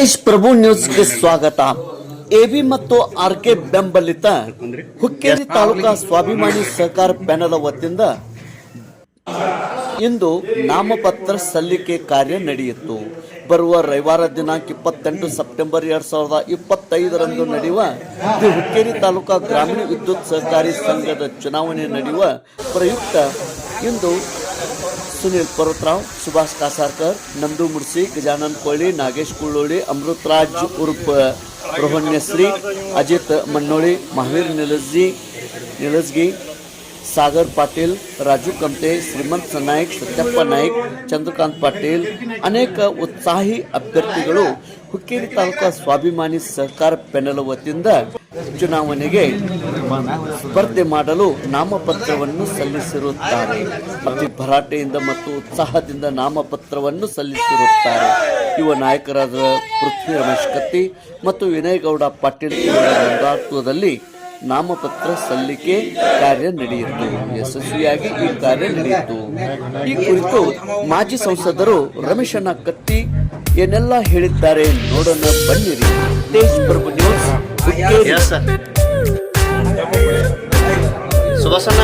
ತೇಜ್ ಪ್ರಭು ನ್ಯೂಸ್ಗೆ ಸ್ವಾಗತ. ಎವಿ ಮತ್ತು ಆರ್ ಕೆ ಬೆಂಬಲಿತ ಹುಕ್ಕೇರಿ ತಾಲೂಕಾ ಸ್ವಾಭಿಮಾನಿ ಸಹಕಾರ ಪ್ಯಾನಲ್ ವತಿಯಿಂದ ಇಂದು ನಾಮಪತ್ರ ಸಲ್ಲಿಕೆ ಕಾರ್ಯ ನಡೆಯಿತು. ಬರುವ ರವಿವಾರ ದಿನಾಂಕ ಇಪ್ಪತ್ತೆಂಟು ಸೆಪ್ಟೆಂಬರ್ ಎರಡ್ ಸಾವಿರದ ಇಪ್ಪತ್ತೈದರಂದು ನಡೆಯುವ ಹುಕ್ಕೇರಿ ತಾಲೂಕಾ ಗ್ರಾಮೀಣ ವಿದ್ಯುತ್ ಸಹಕಾರಿ ಸಂಘದ ಚುನಾವಣೆ ನಡೆಯುವ ಪ್ರಯುಕ್ತ ಇಂದು सुनील परतराव सुभाष कासारकर नंदू मुर्सी गजानन कोळी नागेश कुळोळी अमृतराज उर्फ रोहण्यश्री अजित मन्नोळी महावीर निलजी निलजगी ಸಾಗರ್ ಪಾಟೀಲ್, ರಾಜು ಕಂತೆ, ಶ್ರೀಮಂತ ನಾಯ್ಕ್ ಸತ್ಯಪ್ಪ ನಾಯ್ಕ್, ಚಂದ್ರಕಾಂತ್ ಪಾಟೀಲ್, ಅನೇಕ ಉತ್ಸಾಹಿ ಅಭ್ಯರ್ಥಿಗಳು ಹುಕ್ಕೇರಿ ತಾಲೂಕಾ ಸ್ವಾಭಿಮಾನಿ ಸಹಕಾರ ಪೆನಲ್ ವತಿಯಿಂದ ಚುನಾವಣೆಗೆ ಸ್ಪರ್ಧೆ ಮಾಡಲು ನಾಮಪತ್ರವನ್ನು ಸಲ್ಲಿಸಿರುತ್ತಾರೆ. ಅತಿ ಭರಾಟೆಯಿಂದ ಮತ್ತು ಉತ್ಸಾಹದಿಂದ ನಾಮಪತ್ರವನ್ನು ಸಲ್ಲಿಸಿರುತ್ತಾರೆ. ಯುವ ನಾಯಕರಾದ ಪೃಥ್ವಿ ರಮೇಶ್ ಕತ್ತಿ ಮತ್ತು ವಿನಯ್ ಗೌಡ ಪಾಟೀಲ್ ಇವರ ನೇತೃತ್ವದಲ್ಲಿ ನಾಮಪತ್ರ ಸಲ್ಲಿಕೆ ಕಾರ್ಯ ನಡೆಯಿತು. ಯಶಸ್ವಿಯಾಗಿ ಈ ಕಾರ್ಯ ನಡೆಯಿತು. ಈ ಕುರಿತು ಮಾಜಿ ಸಂಸದರು ರಮೇಶಣ್ಣ ಕತ್ತಿ ಏನೆಲ್ಲ ಹೇಳಿದ್ದಾರೆ ನೋಡೋಣ ಬನ್ನಿರಿ. ತೇಜ್ ಪ್ರಭು ನ್ಯೂಸ್. ಸುಭಾಷಣ್ಣ.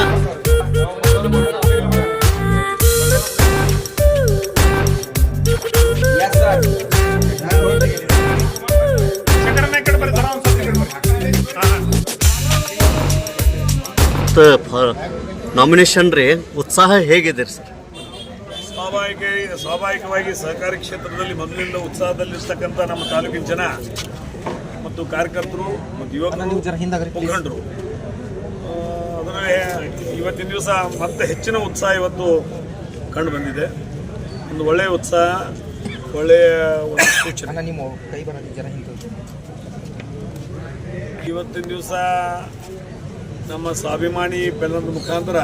ನಾಮಿನೇಷನ್ ರೀ ಉತ್ಸಾಹ ಹೇಗಿದೆ ಸರ್? ಸ್ವಾಭಾವಿಕ ಸ್ವಾಭಾವಿಕವಾಗಿ ಸಹಕಾರಿ ಕ್ಷೇತ್ರದಲ್ಲಿ ಮೊದಲಿಂದ ಉತ್ಸಾಹದಲ್ಲಿರ್ತಕ್ಕಂಥ ನಮ್ಮ ತಾಲೂಕಿನ ಜನ ಮತ್ತು ಕಾರ್ಯಕರ್ತರು ಮತ್ತು ಯುವಕರು ಮುಖಂಡರು ಅದರ ಇವತ್ತಿನ ದಿವಸ ಮತ್ತೆ ಹೆಚ್ಚಿನ ಉತ್ಸಾಹ ಇವತ್ತು ಕಂಡು ಬಂದಿದೆ. ಒಂದು ಒಳ್ಳೆಯ ಉತ್ಸಾಹ ಒಳ್ಳೆಯ ಒಂದು ಸೂಚನೆ. ಇವತ್ತಿನ ದಿವಸ ನಮ್ಮ ಸ್ವಾಭಿಮಾನಿ ಬೆಲ್ಲದ ಮುಖಾಂತರ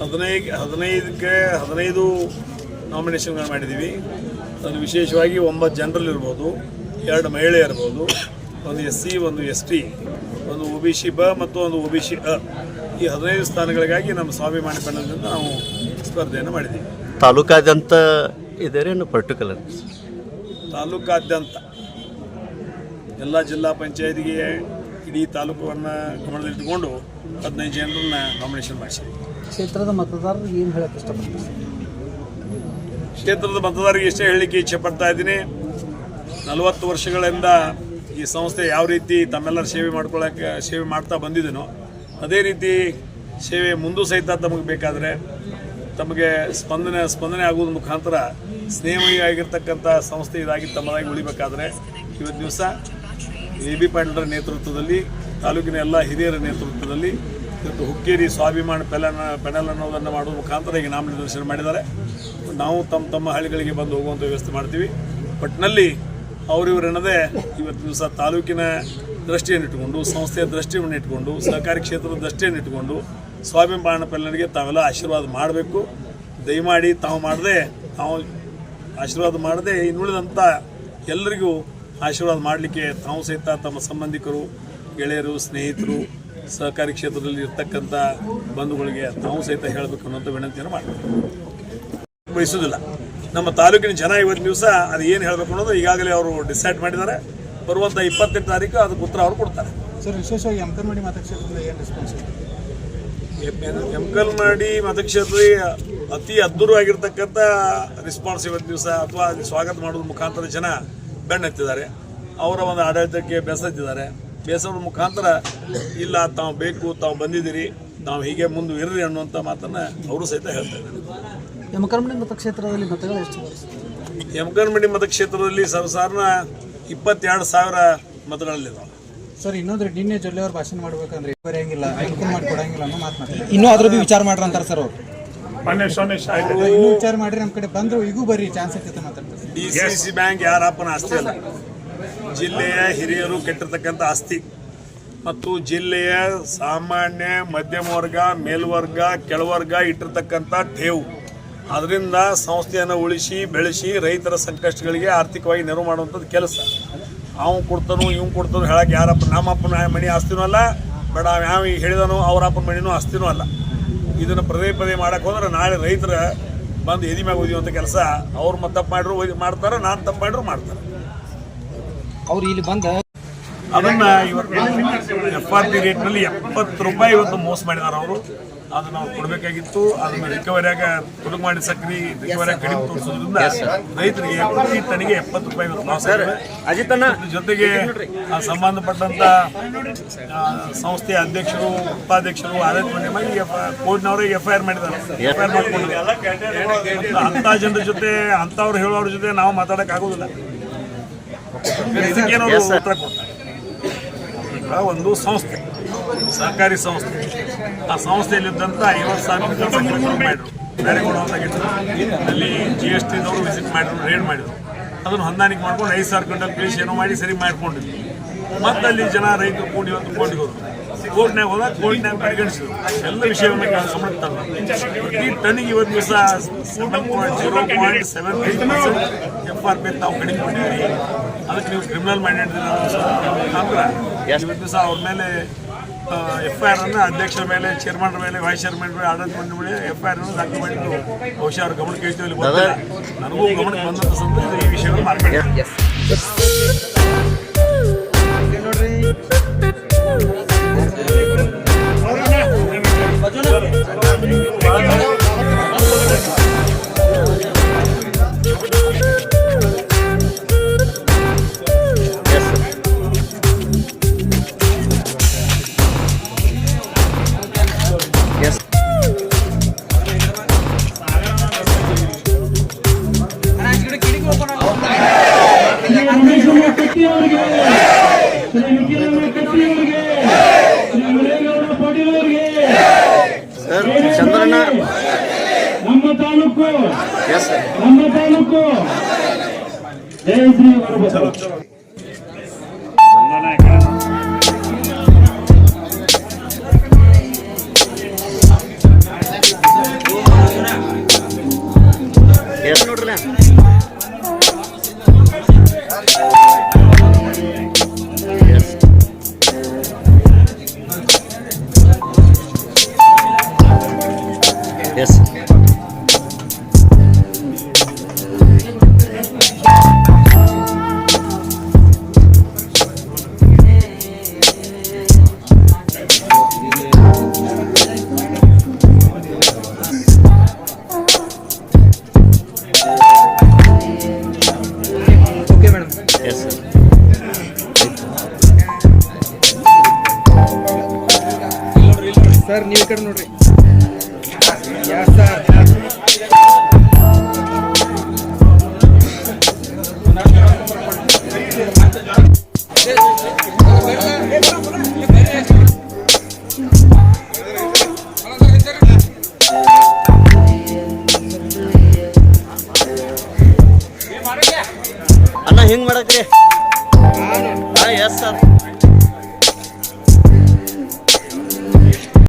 ಹದಿನೈದು ಹದಿನೈದಕ್ಕೆ ಹದಿನೈದು ನಾಮಿನೇಷನ್ಗಳು ಮಾಡಿದ್ದೀವಿ. ಅದು ವಿಶೇಷವಾಗಿ ಒಂಬತ್ತು ಜನರಲ್ ಇರ್ಬೋದು ಎರಡು ಮಹಿಳೆ ಇರ್ಬೋದು ಒಂದು ಎಸ್ ಸಿ ಒಂದು ಎಸ್ ಟಿ ಒಂದು ಒ ಬಿ ಸಿ ಬ ಮತ್ತು ಒಂದು ಒ ಬಿ ಸಿ ಅ. ಈ ಹದಿನೈದು ಸ್ಥಾನಗಳಿಗಾಗಿ ನಮ್ಮ ಸ್ವಾಭಿಮಾನಿ ಬೆಲ್ಲದಿಂದ ನಾವು ಸ್ಪರ್ಧೆಯನ್ನು ಮಾಡಿದ್ದೀವಿ. ತಾಲೂಕಾದ್ಯಂತ ಇದೇರೇನು ಪರ್ಟಿಕ್ಯುಲರ್ ತಾಲೂಕಾದ್ಯಂತ ಎಲ್ಲ ಜಿಲ್ಲಾ ಪಂಚಾಯತಿಗೆ ಇಡೀ ತಾಲೂಕನ್ನು ಗಮನದಲ್ಲಿಟ್ಟುಕೊಂಡು ಹದಿನೈದು ಜನರನ್ನ ನಾಮಿನೇಷನ್ ಮಾಡಿಸಿದ್ವಿ. ಕ್ಷೇತ್ರದ ಮತದಾರರು ಏನು ಹೇಳಕ್ಕೆ ಇಷ್ಟಪಡ್ತೀನಿ ಕ್ಷೇತ್ರದ ಮತದಾರರಿಗೆ ಇಷ್ಟೇ ಹೇಳಲಿಕ್ಕೆ ಇಚ್ಛೆ ಪಡ್ತಾ ಇದ್ದೀನಿ. ನಲವತ್ತು ವರ್ಷಗಳಿಂದ ಈ ಸಂಸ್ಥೆ ಯಾವ ರೀತಿ ತಮ್ಮೆಲ್ಲರ ಸೇವೆ ಮಾಡ್ಕೊಳ್ಳೋಕ್ಕೆ ಸೇವೆ ಮಾಡ್ತಾ ಬಂದಿದ್ದೀನೋ ಅದೇ ರೀತಿ ಸೇವೆ ಮುಂದೂ ಸಹಿತ ತಮಗೆ ಬೇಕಾದರೆ ತಮಗೆ ಸ್ಪಂದನೆ ಸ್ಪಂದನೆ ಆಗುವುದ ಮುಖಾಂತರ ಸ್ನೇಹಿಯಾಗಿರ್ತಕ್ಕಂಥ ಸಂಸ್ಥೆ ಇದಾಗಿ ತಮ್ಮದಾಗಿ ಉಳಿಬೇಕಾದ್ರೆ ಇವತ್ತು ದಿವಸ ಎ ಬಿ ಪಾಟೀಲರ ನೇತೃತ್ವದಲ್ಲಿ, ತಾಲೂಕಿನ ಎಲ್ಲ ಹಿರಿಯರ ನೇತೃತ್ವದಲ್ಲಿ ಇವತ್ತು ಹುಕ್ಕೇರಿ ಸ್ವಾಭಿಮಾನ ಪೆಲನ, ಪೆನಲ್ ಅನ್ನೋದನ್ನು ಮಾಡುವ ಮುಖಾಂತರ ಈಗ ನಾಮನಿರ್ದೇಶನ ಮಾಡಿದ್ದಾರೆ. ನಾವು ತಮ್ಮ ತಮ್ಮ ಹಳ್ಳಿಗಳಿಗೆ ಬಂದು ಹೋಗುವಂಥ ವ್ಯವಸ್ಥೆ ಮಾಡ್ತೀವಿ. ಒಟ್ಟಿನಲ್ಲಿ ಅವರಿವರೆನ್ನದೇ ಇವತ್ತು ದಿವಸ ತಾಲೂಕಿನ ದೃಷ್ಟಿಯನ್ನು ಇಟ್ಟುಕೊಂಡು, ಸಂಸ್ಥೆಯ ದೃಷ್ಟಿಯನ್ನು ಇಟ್ಟುಕೊಂಡು, ಸಹಕಾರಿ ಕ್ಷೇತ್ರದ ದೃಷ್ಟಿಯನ್ನು ಇಟ್ಟುಕೊಂಡು ಸ್ವಾಭಿಮಾನ ಪೆಲ್ಲನಿಗೆ ತಾವೆಲ್ಲ ಆಶೀರ್ವಾದ ಮಾಡಬೇಕು. ದಯಮಾಡಿ ತಾವು ಮಾಡದೆ, ತಾವು ಆಶೀರ್ವಾದ ಮಾಡದೆ ಇನ್ನುಳಿದಂಥ ಎಲ್ಲರಿಗೂ ಆಶೀರ್ವಾದ ಮಾಡಲಿಕ್ಕೆ ತಾವು ಸಹಿತ ತಮ್ಮ ಸಂಬಂಧಿಕರು ಗೆಳೆಯರು ಸ್ನೇಹಿತರು ಸಹಕಾರಿ ಕ್ಷೇತ್ರದಲ್ಲಿ ಇರ್ತಕ್ಕಂಥ ಬಂಧುಗಳಿಗೆ ತಾವು ಸಹಿತ ಹೇಳಬೇಕು ಅನ್ನೋಂಥ ವಿನಂತಿಯನ್ನು ಮಾಡ್ತಾರೆ ಬಯಸೋದಿಲ್ಲ ನಮ್ಮ ತಾಲೂಕಿನ ಜನ ಇವತ್ತು ದಿವಸ ಅದು ಏನು ಹೇಳಬೇಕು ಅನ್ನೋದು ಈಗಾಗಲೇ ಅವರು ಡಿಸೈಡ್ ಮಾಡಿದ್ದಾರೆ. ಬರುವಂಥ ಇಪ್ಪತ್ತೆಂಟು ತಾರೀಕು ಅದಕ್ಕೆ ಉತ್ತರ ಅವರು ಕೊಡ್ತಾರೆ. ಸರ್ ವಿಶೇಷವಾಗಿ ಎಂಕಲ್ಮಡಿ ಮತಕ್ಷೇತ್ರದಲ್ಲಿ ಏನು ರೆಸ್ಪಾನ್ಸ್ ಎಮ್ಕಲ್ ಮಾಡಿ ಮತಕ್ಷೇತ್ರದಲ್ಲಿ ಅತಿ ಅದ್ಭುತವಾಗಿರ್ತಕ್ಕಂಥ ರೆಸ್ಪಾನ್ಸ್ ಇವತ್ತು ದಿವಸ ಅಥವಾ ಸ್ವಾಗತ ಮಾಡೋದ್ರ ಮುಖಾಂತರ ಜನ ಬೆನ್ನತ್ತಿದ್ದಾರೆ ಅವರ ಒಂದು ಆಡಳಿತಕ್ಕೆ ಬೇಸತ್ತಿದ್ದಾರೆ. ಬೇಸರದ ಮುಖಾಂತರ ಇಲ್ಲ ತಾವು ಬೇಕು ತಾವು ಬಂದಿದ್ದೀರಿ ನಾವು ಹೀಗೆ ಮುಂದೆ ಇರ್ರಿ ಅನ್ನುವಂಥ ಮಾತನ್ನು ಅವರು ಸಹಿತ ಹೇಳ್ತಾ ಇದ್ದಾರೆ ಯಮಕರ್ಮಣಿ ಮತಕ್ಷೇತ್ರದಲ್ಲಿ ಮತಗಳು ಎಷ್ಟು ಬರುತ್ತೆ ಯಮಕನ್ಮಡಿ ಮತಕ್ಷೇತ್ರದಲ್ಲಿ ಸರ್ವಸಾಧಾರಣ ಇಪ್ಪತ್ತೆರಡು ಸಾವಿರ ಮತಗಳಲ್ಲಿದ್ದಾವೆ ಸರ್ ಇನ್ನೊಂದ್ರೆ ನಿನ್ನೆ ಜೊಲ್ಲೆ ಅವ್ರು ಭಾಷಣ ಮಾಡ್ಬೇಕಂದ್ರೆ ಬರೆಯಂಗಿಲ್ಲ ಅನುಕೂಲ ಮಾಡಿ ಕೊಡಂಗಿಲ್ಲ ಅನ್ನೋ ಮಾತು ಮಾತಾಡ್ತಾರೆ. ಇನ್ನೂ ಅದ್ರ ಬಿ ವಿಚಾರ ಮಾಡ್ರಂತಾರೆ ಸರ್ ಅವ್ರು. ಇನ್ನೂ ವಿಚಾರ ಮಾಡ್ರಿ ನಮ್ಮ ಕಡೆ ಬಂದ್ರು ಈಗೂ ಬರ್ರಿ ಚಾನ್ಸ್ ಇರ್ತೈತೆ ಮಾತಾಡ್ತಾರೆ ಡಿ ಸಿ ಸಿ ಬ್ಯಾಂಕ್ ಯಾರಪ್ಪನ ಆಸ್ತಿ ಅಲ್ಲ. ಜಿಲ್ಲೆಯ ಹಿರಿಯರು ಕೆಟ್ಟಿರ್ತಕ್ಕಂಥ ಆಸ್ತಿ. ಮತ್ತು ಜಿಲ್ಲೆಯ ಸಾಮಾನ್ಯ ಮಧ್ಯಮ ವರ್ಗ ಮೇಲ್ವರ್ಗ ಕೆಳವರ್ಗ ಇಟ್ಟಿರ್ತಕ್ಕಂಥ ಠೇವು. ಅದರಿಂದ ಸಂಸ್ಥೆಯನ್ನು ಉಳಿಸಿ ಬೆಳೆಸಿ ರೈತರ ಸಂಕಷ್ಟಗಳಿಗೆ ಆರ್ಥಿಕವಾಗಿ ನೆರವು ಮಾಡುವಂಥದ್ದು ಕೆಲಸ. ಅವನು ಕೊಡ್ತಾನು ಇವ್ನು ಕೊಡ್ತಾನು ಹೇಳಕ್ಕೆ ಯಾರಪ್ಪ ನಮ್ಮಪ್ಪನ ಮನೆ ಆಸ್ತಿನೂ ಅಲ್ಲ ಬೇಡ ಅವ ಯಾವ ಹೇಳಿದನು ಅವರಪ್ಪನ ಅಪ್ಪನ ಮಣಿನೂ ಆಸ್ತಿನೂ ಅಲ್ಲ. ಇದನ್ನು ಪದೇ ಪದೇ ಮಾಡಕ್ಕೆ ಹೋದ್ರೆ ನಾಳೆ ರೈತರ ಬಂದು ಎದಿ ಮ್ಯಾಗ ಅಂತ ಕೆಲಸ ಅವ್ರು ಮತ್ತೆ ತಪ್ಪು ಮಾಡಿದ್ರು ಮಾಡ್ತಾರೆ ನಾನು ತಪ್ಪು ಮಾಡಿದ್ರು ಮಾಡ್ತಾರೆ. ಅವ್ರು ಇಲ್ಲಿ ಬಂದ ಅದನ್ನು ಇವತ್ತು ಎಫ್ ಆರ್ ಪಿ ರೇಟ್ನಲ್ಲಿ ಎಪ್ಪತ್ತು ರೂಪಾಯಿ ಇವತ್ತು ಮೋಸ ಮಾಡಿದ್ದಾರೆ ಅವರು. ಅದನ್ನ ನಾವು ಕೊಡಬೇಕಾಗಿತ್ತು ಅದನ್ನ ರಿಕವರಿಯಾಗ ತುಡುಗು ಮಾಡಿ ಸಕ್ರಿ ರಿಕವರಿಯಾಗ ಕಡಿಮೆ ತೋರಿಸೋದ್ರಿಂದ ರೈತರಿಗೆ ಪ್ರತಿ ತನಿಗೆ ಎಪ್ಪತ್ತು ರೂಪಾಯಿ ಲಾಸ್ ಅಜಿತನ ಜೊತೆಗೆ ಆ ಸಂಬಂಧಪಟ್ಟಂತ ಸಂಸ್ಥೆಯ ಅಧ್ಯಕ್ಷರು ಉಪಾಧ್ಯಕ್ಷರು ಆಡಳಿತ ಮಂಡಳಿ ಮಾಡಿ ಕೋರ್ಟ್ನವರಿಗೆ ಎಫ್ ಐ ಆರ್ ಮಾಡಿದ್ದಾರೆ. ಎಫ್ ಐ ಆರ್ ಮಾಡ್ಕೊಂಡಿದ್ದಾರೆ. ಅಂತ ಜನರ ಜೊತೆ ಅಂತವ್ರು ಹೇಳೋರ ಜೊತೆ ನಾವು ಮಾತಾಡಕ್ ಆಗೋದಿಲ್ಲ. ಇದಕ್ಕೇನೋ. ಉತ್ತರ ಕೊಡ್ತಾರೆ. ಒಂದು ಸಂಸ್ಥೆ ಸರ್ಕಾರಿ ಸಂಸ್ಥೆ. ಆ ಸಂಸ್ಥೆಯಲ್ಲಿದ್ದಂಥ ಐವತ್ತು ಸಾವಿರ ಕೆಲಸ ಮಾಡಿದ್ರು ಬೇರೆ ಕೊಡುವಂತಾಗಿತ್ತು ಅಲ್ಲಿ ಜಿ ಎಸ್ ಟಿದವರು ವಿಸಿಟ್ ಮಾಡಿದ್ರು ರೇಡ್ ಮಾಡಿದ್ರು. ಅದನ್ನು ಹೊಂದಾಣಿಕೆ ಮಾಡ್ಕೊಂಡು ಐದು ಸಾವಿರ ಕ್ವಿಂಟಲ್ ಕೃಷಿ ಏನೋ ಮಾಡಿ ಸರಿ ಮಾಡ್ಕೊಂಡಿದ್ವಿ ಮತ್ತೆ ಅಲ್ಲಿ ಜನ ರೈತರು ಕೂಡಿ ಇವತ್ತು ಕೋಟಿಗೆ ಹೋದ್ರು. ಕೋರ್ಟ್ನಾಗ ಹೋದಾಗ ಕೋರ್ಟ್ನಾಗ ಪರಿಗಣಿಸಿದ್ರು. ಎಲ್ಲ ವಿಷಯವನ್ನು ಗಮನ ತಂದ್ರು ಪ್ರತಿ ಟನ್ನಿಗೆ ಇವತ್ತು ದಿವಸ seven point zero point seven F R P ತಾವು ಕಡಿಮೆ ಕೊಟ್ಟಿದ್ದೀರಿ ಅದಕ್ಕೆ ನೀವು ಕ್ರಿಮಿನಲ್ ಮೈಂಡೆಡ್ ಅಂದ್ರೆ ಇವತ್ತು ದಿವಸ ಅವ್ರ ಮೇಲೆ ಎಫ್ ಐ ಆರ್ ಅನ್ನು ಅಧ್ಯಕ್ಷರ ಮೇಲೆ ಚೇರ್ಮನ್ ಮೇಲೆ ವೈಸ್ ಚೇರ್ಮನ್ ಮೇಲೆ, ಆಡಳಿತ ಮಂಡಳಿ ಮೇಲೆ ಎಫ್ ಐ ಆರ್ ಅನ್ನು ದಾಖಲು ಮಾಡಿದ್ದು ಬಹುಶಃ ಅವ್ರ ಗಮನಕ್ಕೆ ಇರ್ತೀವಿ ನನಗೂ ಗಮನಕ್ಕೆ ಬಂದಂತ ಸಂದರ್ಭದಲ್ಲಿ ಈ ವಿಷಯಗಳು ಮಾತಾಡ್ತಾರೆ ಸರ್ ಚಂದ್ರಣ್ಣ ನಮ್ಮ ತಾಲೂಕು. ಎಸ್ ಸರ್ ನಮ್ಮ ತಾಲೂಕು. ಜಯ ಶ್ರೀ ಸರ್ ನೀವು ಕಡೆ ನೋಡ್ರಿ. Yeah sir.